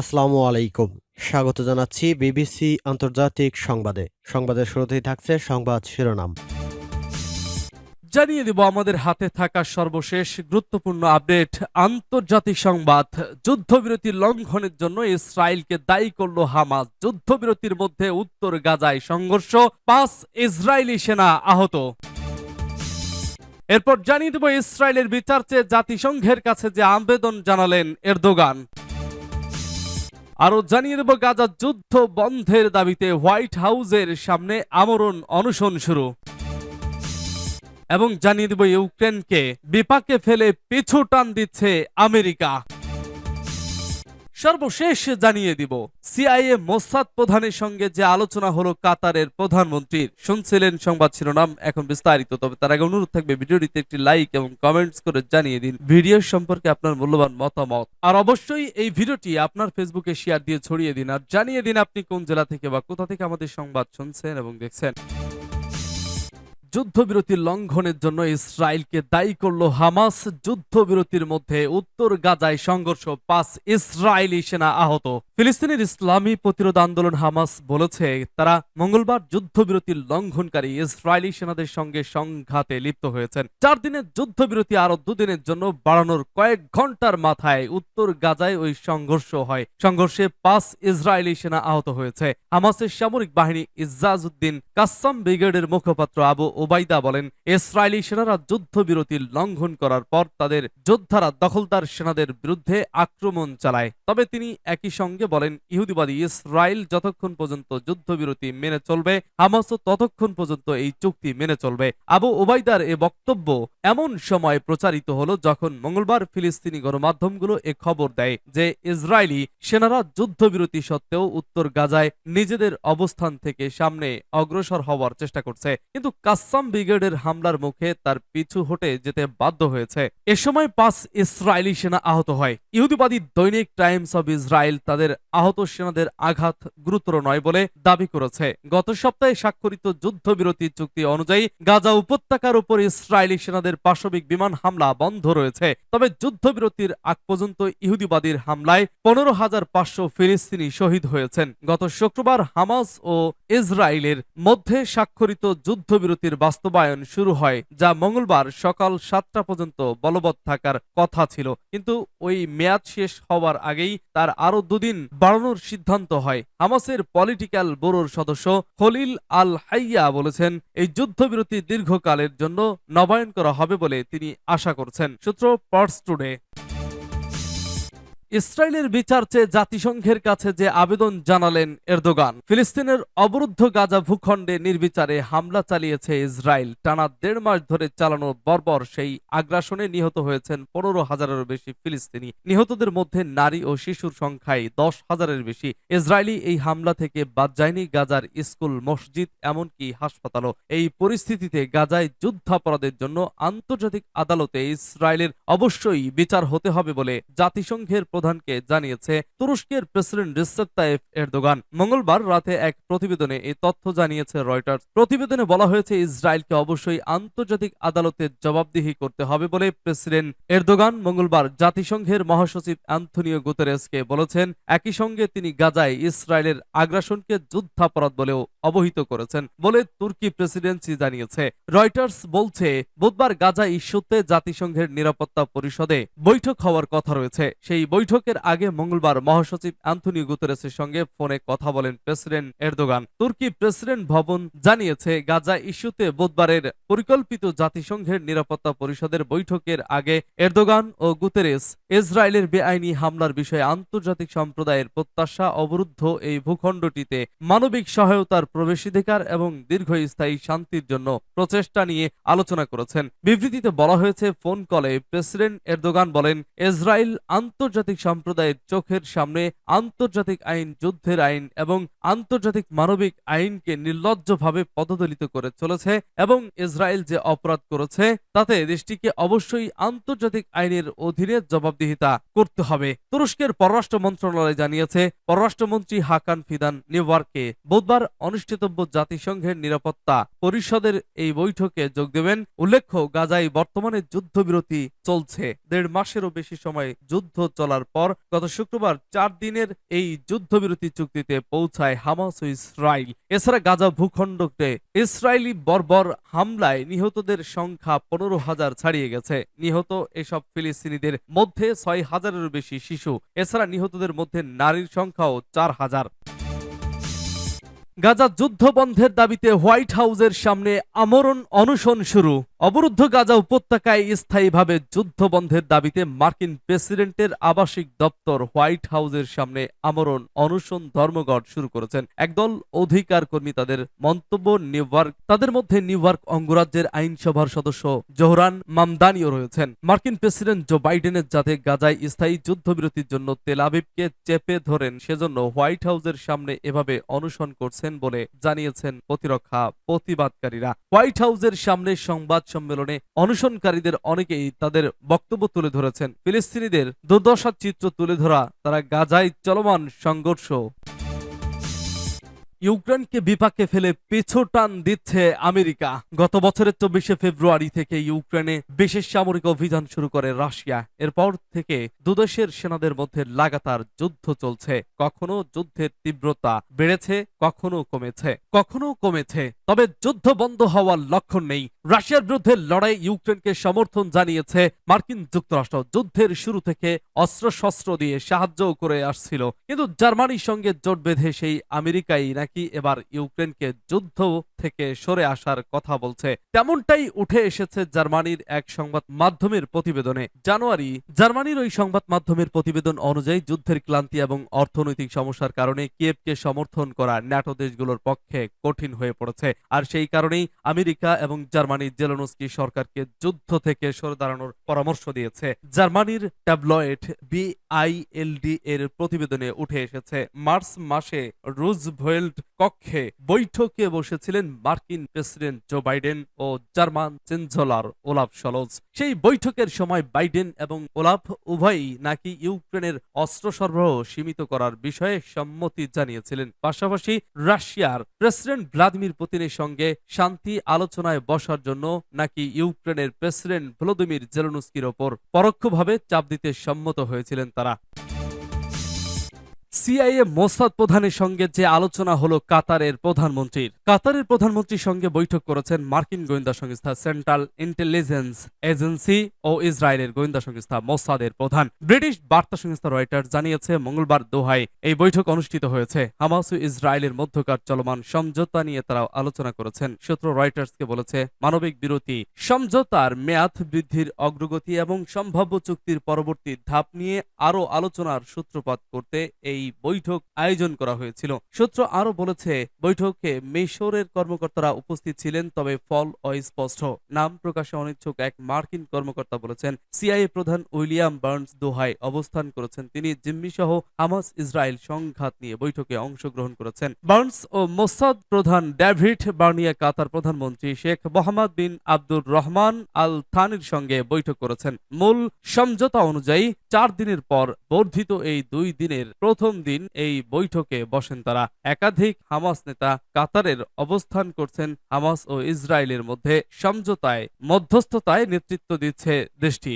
আসসালামু আলাইকুম। স্বাগত জানাচ্ছি বিবিসি আন্তর্জাতিক সংবাদে। সংবাদের শুরুতেই থাকছে সংবাদ শিরোনাম। জানিয়ে দেব, আমাদের হাতে থাকা সর্বশেষ গুরুত্বপূর্ণ আপডেট। আন্তর্জাতিক সংবাদ, যুদ্ধবিরতি লঙ্ঘনের জন্য ইসরায়েলকে দায়ী করল হামাস। যুদ্ধবিরতির মধ্যে উত্তর গাজায় সংঘর্ষ, পাঁচ ইসরায়েলি সেনা আহত। এরপর জানিয়ে দেব, ইসরায়েলের বিচার চেয়ে জাতিসংঘের কাছে যে আবেদন জানালেন এরদোগান। আরও জানিয়ে দেব, গাজা যুদ্ধ বন্ধের দাবিতে হোয়াইট হাউসের সামনে আমরণ অনশন শুরু। এবং জানিয়ে দেব, ইউক্রেনকে বিপাকে ফেলে পিছু টান দিচ্ছে আমেরিকা। সর্বশেষ জানিয়ে দিব, সিআইএ মোসাদ প্রধানের সঙ্গে যে আলোচনা হলো কাতারের প্রধানমন্ত্রীর, শুনছিলেন সংবাদ শিরোনাম এখন বিস্তারিত। তবে তার আগে অনুরোধ থাকবে ভিডিওটিতে একটি লাইক এবং কমেন্টস করে জানিয়ে দিন ভিডিও সম্পর্কে আপনার মূল্যবান মতামত। আর অবশ্যই এই ভিডিওটি আপনার ফেসবুকে শেয়ার দিয়ে ছড়িয়ে দিন, আর জানিয়ে দিন আপনি কোন জেলা থেকে বা কোথা থেকে আমাদের সংবাদ শুনছেন এবং দেখছেন। যুদ্ধবিরতি লঙ্ঘনের জন্য ইসরায়েলকে দায়ী করল হামাস। যুদ্ধবিরতির মধ্যে উত্তর গাজায় সংঘর্ষ, পাঁচ ইসরায়েলি সেনা আহত। ফিলিস্তিনের ইসলামী প্রতিরোধ আন্দোলন হামাস বলেছে, তারা মঙ্গলবার যুদ্ধবিরতি লঙ্ঘনকারী ইসরায়েলি সেনাদের সঙ্গে সংঘাতে লিপ্ত হয়েছেন। চার দিনের যুদ্ধবিরতি আরও দুদিনের জন্য বাড়ানোর কয়েক ঘণ্টার মাথায় উত্তর গাজায় ওই সংঘর্ষ হয়। সংঘর্ষে পাঁচ ইসরায়েলি সেনা আহত হয়েছে। হামাসের সামরিক বাহিনী ইজাজউদ্দিন কাসাম ব্রিগেডের মুখপাত্র আবু ওবাইদা বলেন, ইসরায়েলি সেনারা যুদ্ধবিরতি লঙ্ঘন করার পর তাদের যোদ্ধারা দখলদার সেনাদের বিরুদ্ধে আক্রমণ চালায়। তবে তিনি একই সঙ্গে বলেন, ইহুদিবাদী ইসরায়েল যতক্ষণ পর্যন্ত যুদ্ধবিরতি মেনে চলবে হামাসও ততক্ষণ পর্যন্ত এই চুক্তি মেনে চলবে। আবু ওবাইদার এ বক্তব্য এমন সময় প্রচারিত হলো যখন মঙ্গলবার ফিলিস্তিনি গণমাধ্যমগুলো এ খবর দেয় যে, ইসরায়েলি সেনারা যুদ্ধবিরতি সত্ত্বেও উত্তর গাজায় নিজেদের অবস্থান থেকে সামনে অগ্রসর হওয়ার চেষ্টা করছে। কিন্তু কাসাম ব্রিগেডের হামলার মুখে তার পিছু হটে যেতে বাধ্য হয়েছে। এ সময় পাঁচ ইসরায়েলি সেনা আহত হয়। ইহুদিবাদী দৈনিক টাইমস অব ইসরায়েল তাদের আহত সেনাদের আঘাত গুরুতর নয় বলে দাবি করেছে। গত সপ্তাহে স্বাক্ষরিত যুদ্ধবিরতি চুক্তি অনুযায়ী গাজা উপত্যকার উপর ইসরায়েলি সেনাদের পাশবিক বিমান হামলা বন্ধ রয়েছে। তবে যুদ্ধবিরতির আগ পর্যন্ত ইহুদিবাদীর হামলায় পনেরো হাজার পাঁচশো ফিলিস্তিনি শহীদ হয়েছেন। গত শুক্রবার হামাস ও ইসরায়েলের মধ্যে স্বাক্ষরিত যুদ্ধবিরতির বাস্তবায়ন শুরু হয়, যা মঙ্গলবার সকাল সাতটা পর্যন্ত বলবৎ থাকার কথা ছিল। কিন্তু ওই মেয়াদ শেষ হওয়ার আগেই তার আরও দুদিন বাড়ানোর সিদ্ধান্ত হয়। হামাসের পলিটিক্যাল ব্যুরোর সদস্য খলিল আল হাইয়া বলেছেন, এই যুদ্ধবিরতি দীর্ঘকালের জন্য নবায়ন করা হবে বলে তিনি আশা করছেন। সূত্র পার্স টুডে। ইসরায়েলের বিচার চেয়ে জাতিসংঘের কাছে যে আবেদন জানালেন এরদোগান, ফিলিস্তিনের অবরুদ্ধ গাজা ভূখণ্ডে নির্বিচারে হামলা চালিয়েছে ইসরায়েল। টানা দেড় মাস ধরে চালানো বর্বর সেই আগ্রাসনে নিহত হয়েছেন পনেরো হাজারেরও বেশি ফিলিস্তিনি। নিহতদের মধ্যে নারী ও শিশুর সংখ্যায় দশ হাজারের বেশি। ইসরায়েলি এই হামলা থেকে বাদ যায়নি গাজার স্কুল, মসজিদ, এমনকি হাসপাতালও। এই পরিস্থিতিতে গাজায় যুদ্ধাপরাধের জন্য আন্তর্জাতিক আদালতে ইসরায়েলের অবশ্যই বিচার হতে হবে বলে জাতিসংঘের প্রধানকে জানিয়েছে, তুরস্কের প্রেসিডেন্ট রিসেপ তাইফ এরদোগান মঙ্গলবার রাতে এক প্রতিবেদনে এই তথ্য জানিয়েছে রয়টার্স। প্রতিবেদনে বলা হয়েছে, ইসরায়েলকে অবশ্যই আন্তর্জাতিক আদালতে জবাবদিহি করতে হবে বলে প্রেসিডেন্ট এরদোগান মঙ্গলবার জাতিসংঘের মহাসচিব অ্যান্থনিও গুতেরেসকে বলেছেন, একই সঙ্গে তিনি গাজায় ইসরায়েলের আগ্রাসনকে যুদ্ধাপরাধ বলেও অবহিত করেছেন বলে তুর্কি প্রেসিডেন্সি জানিয়েছে। রয়টার্স বলছে, বুধবার গাজা ইস্যুতে জাতিসংঘের নিরাপত্তা পরিষদে বৈঠক হওয়ার কথা রয়েছে। সেই বৈঠকের আগে মঙ্গলবার মহাসচিব অ্যান্থনি গুতেরেসের সঙ্গে ফোনে কথা বলেন প্রেসিডেন্ট এরদোগান। তুর্কি প্রেসিডেন্ট ভবন জানিয়েছে, গাজা ইস্যুতে বুধবারের পরিকল্পিত জাতিসংঘের নিরাপত্তা পরিষদের বৈঠকের আগে এরদোগান ও গুতেরেস ইসরায়েলের বেআইনি হামলার বিষয়ে আন্তর্জাতিক সম্প্রদায়ের প্রত্যাশা অবরুদ্ধ এই ভূখণ্ডটিতে মানবিক সহায়তার প্রবেশাধিকার এবং দীর্ঘস্থায়ী শান্তির জন্য প্রচেষ্টা নিয়ে আলোচনা করেছেন। বিবৃতিতে বলা হয়েছে, ফোন কলে প্রেসিডেন্ট এরদোগান বলেন, ইসরায়েল আন্তর্জাতিক সম্প্রদায়ের চোখের সামনে আন্তর্জাতিক আইন, যুদ্ধের আইন এবং আন্তর্জাতিক মানবিক আইনকে নির্লজ্জভাবে পদদলিত করে চলেছে এবং ইসরায়েল যে অপরাধ করেছে, তাতে দেশটিকে অবশ্যই আন্তর্জাতিক আইনের অধীনে জবাবদিহিতা করতে হবে। তুরস্কের পররাষ্ট্র মন্ত্রণালয় জানিয়েছে, পররাষ্ট্রমন্ত্রী হাকান ফিদান নিউ বুধবার অনুষ্ঠিত অনুষ্ঠিতব্য জাতিসংঘের নিরাপত্তা পরিষদের এই বৈঠকে যোগ দেবেন। উল্লেখ্য, গাজায় বর্তমানে যুদ্ধবিরতি চলছে। দেড় মাসেরও বেশি সময় যুদ্ধ চলার পর গত শুক্রবার চার দিনের এই যুদ্ধবিরতি চুক্তিতে পৌঁছায় হামাস ও ইসরায়েল এছাড়া গাজা ভূখণ্ডকে ইসরায়েলি বর্বর হামলায় নিহতদের সংখ্যা পনেরো হাজার ছাড়িয়ে গেছে। নিহত এসব ফিলিস্তিনিদের মধ্যে ছয় হাজারেরও বেশি শিশু। এছাড়া নিহতদের মধ্যে নারীর সংখ্যাও চার হাজার। গাজা যুদ্ধ বন্ধের দাবিতে হোয়াইট হাউসের সামনে আমরণ অনশন শুরু। অবরুদ্ধ গাজা উপত্যকায় স্থায়ীভাবে যুদ্ধ বন্ধের দাবিতে মার্কিন প্রেসিডেন্টের আবাসিক দপ্তর হোয়াইট হাউসের সামনে আমরণ অনশন ধর্মঘট শুরু করেছেন। একদল অধিকার কর্মী তাদের মন্তব্য নিউইয়র্ক তাদের মধ্যে নিউইয়র্ক অঙ্গরাজ্যের আইনসভার সদস্য জোহরান মামদানিও রয়েছেন। মার্কিন প্রেসিডেন্ট জো বাইডেনের যাতে গাজায় স্থায়ী যুদ্ধবিরতির জন্য তেল আবিবকে চেপে ধরেন, সেজন্য হোয়াইট হাউসের সামনে এভাবে অনশন করছেন বলে জানিয়েছেন প্রতিরক্ষা প্রতিবাদকারীরা। হোয়াইট হাউসের সামনে সংবাদ সম্মেলনে অনশনকারীদের অনেকেই তাদের বক্তব্য তুলে ধরেছেন। ফিলিস্তিনিদের দুর্দশার চিত্র তুলে ধরা, তারা গাজায় চলমান সংঘর্ষ। ইউক্রেনকে বিপাকে ফেলে পিছু টান দিচ্ছে আমেরিকা। গত বছরের চব্বিশে ফেব্রুয়ারি থেকে ইউক্রেনে বিশেষ সামরিক অভিযান শুরু করে রাশিয়া। এরপর থেকে দুদেশের সেনাদের মধ্যে লাগাতার যুদ্ধ চলছে। কখনো যুদ্ধের তীব্রতা বেড়েছে, কখনো কমেছে। কখনো কমেছে। তবে যুদ্ধ বন্ধ হওয়ার লক্ষণ নেই। রাশিয়ার বিরুদ্ধে লড়াই ইউক্রেনকে সমর্থন জানিয়েছে মার্কিন যুক্তরাষ্ট্র। যুদ্ধের শুরু থেকে অস্ত্র শস্ত্র দিয়ে সাহায্য করে আসছিল। কিন্তু জার্মানির সঙ্গে জোট বেঁধে সেই আমেরিকাই নাকি এবার ইউক্রেনকে যুদ্ধ থেকে সরে আসার কথা বলছে। তেমনটাই উঠে এসেছে জার্মানির এক সংবাদ মাধ্যমের প্রতিবেদনে। জানুয়ারি, জার্মানির ওই সংবাদ মাধ্যমের প্রতিবেদন অনুযায়ী যুদ্ধের ক্লান্তি এবং অর্থনৈতিক সমস্যার কারণে কিয়েভকে সমর্থন করা ন্যাটো দেশগুলোর পক্ষে কঠিন হয়ে পড়েছে। আর সেই কারণেই আমেরিকা এবং জার্মানির জেলনস্কি সরকারকে যুদ্ধ থেকে সরে দাঁড়ানোর পরামর্শ দিয়েছে। জার্মানির ট্যাবলয়েড বিআইএলডি এর প্রতিবেদনে উঠে এসেছে, মার্চ মাসে রুজভেল্ট কক্ষে বৈঠকে বসেছিলেন মার্কিন প্রেসিডেন্ট জো বাইডেন ও জার্মান চ্যান্সেলর ওলাফ সলোজ। সেই বৈঠকের সময় বাইডেন এবং ওলাফ উভয়ই নাকি ইউক্রেনের অস্ত্র সরবরাহ সীমিত করার বিষয়ে সম্মতি জানিয়েছিলেন। পাশাপাশি রাশিয়ার প্রেসিডেন্ট ভ্লাদিমির পুতিনের সঙ্গে শান্তি আলোচনায় বসার জন্য নাকি ইউক্রেনের প্রেসিডেন্ট ভলোদিমির জেলনুস্কির ওপর পরোক্ষভাবে চাপ দিতে সম্মত হয়েছিলেন তারা। সিআইএ মোসাদ প্রধানের সঙ্গে যে আলোচনা হলো কাতারের প্রধানমন্ত্রীর। কাতারের প্রধানমন্ত্রীর সঙ্গে বৈঠক করেছেন মার্কিন গোয়েন্দা সংস্থা সেন্ট্রাল ইন্টেলিজেন্স এজেন্সি ও ইসরায়েলের গোয়েন্দা সংস্থা মোসাদের প্রধান। ব্রিটিশ বার্তা সংস্থা রয়টার জানিয়েছে, মঙ্গলবার দোহায় এই বৈঠক অনুষ্ঠিত হয়েছে। হামাস ও ইসরায়েলের মধ্যকার চলমান সমঝোতা নিয়ে তারা আলোচনা করেছেন। সূত্র রয়টার্সকে বলেছে, মানবিক বিরতি, সমঝোতার মেয়াদ বৃদ্ধির অগ্রগতি এবং সম্ভাব্য চুক্তির পরবর্তী ধাপ নিয়ে আরও আলোচনার সূত্রপাত করতে এই বৈঠক আয়োজন করা হয়েছিল। সূত্র আরও বলেছে, বৈঠকে মিশরের কর্মকর্তারা উপস্থিত ছিলেন, তবে ফল অস্পষ্ট। নাম প্রকাশে অনিচ্ছুক এক মার্কিন কর্মকর্তা বলেছেন, সিআইএ প্রধান উইলিয়াম বার্নস দোহায় অবস্থান করেছেন। তিনি জিম্মি সহ হামাস ইসরায়েল সংঘাত নিয়ে বৈঠকে অংশগ্রহণ করেছেন। বার্নস ও মোসাদ প্রধান ডেভিড বার্নিয়া কাতার প্রধানমন্ত্রী শেখ মোহাম্মদ বিন আব্দুর রহমান আল থানির সঙ্গে বৈঠক করেছেন। মূল সমঝোতা অনুযায়ী চার দিনের পর বর্ধিত এই দুই দিনের প্রথম দিন এই বৈঠকে বসেন তারা। একাধিক হামাস নেতা কাতারের অবস্থান করছেন। হামাস ও ইসরায়েলের মধ্যে সমঝোতায়, মধ্যস্থতায় নেতৃত্ব দিচ্ছে দেশটি।